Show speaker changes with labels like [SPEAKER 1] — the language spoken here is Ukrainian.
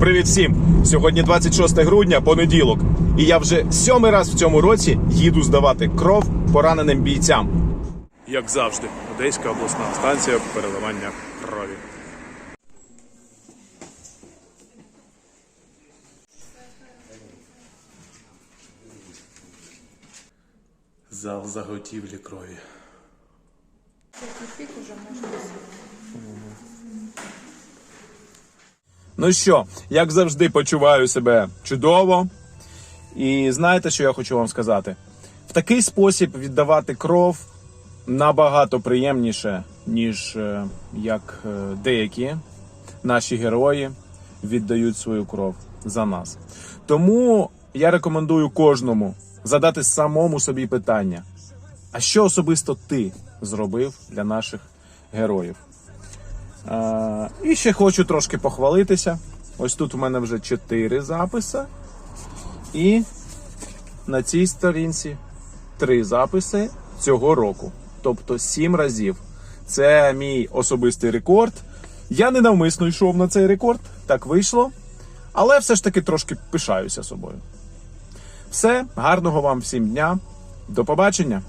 [SPEAKER 1] Привіт всім! Сьогодні 26 грудня, понеділок. І я вже сьомий раз в цьому році їду здавати кров пораненим бійцям. Як завжди, Одеська обласна станція переливання крові. Зал заготівлі крові. Ну що, як завжди, почуваю себе чудово. І знаєте, що я хочу вам сказати? В такий спосіб віддавати кров набагато приємніше, ніж е, як е, деякі наші герої віддають свою кров за нас. Тому я рекомендую кожному задати самому собі питання: а що особисто ти зробив для наших героїв? Е, І ще хочу трошки похвалитися. Ось тут у мене вже 4 записи. І на цій сторінці 3 записи цього року. Тобто 7 разів. Це мій особистий рекорд. Я не навмисно йшов на цей рекорд, так вийшло. Але все ж таки трошки пишаюся собою. Все, гарного вам всім дня. До побачення!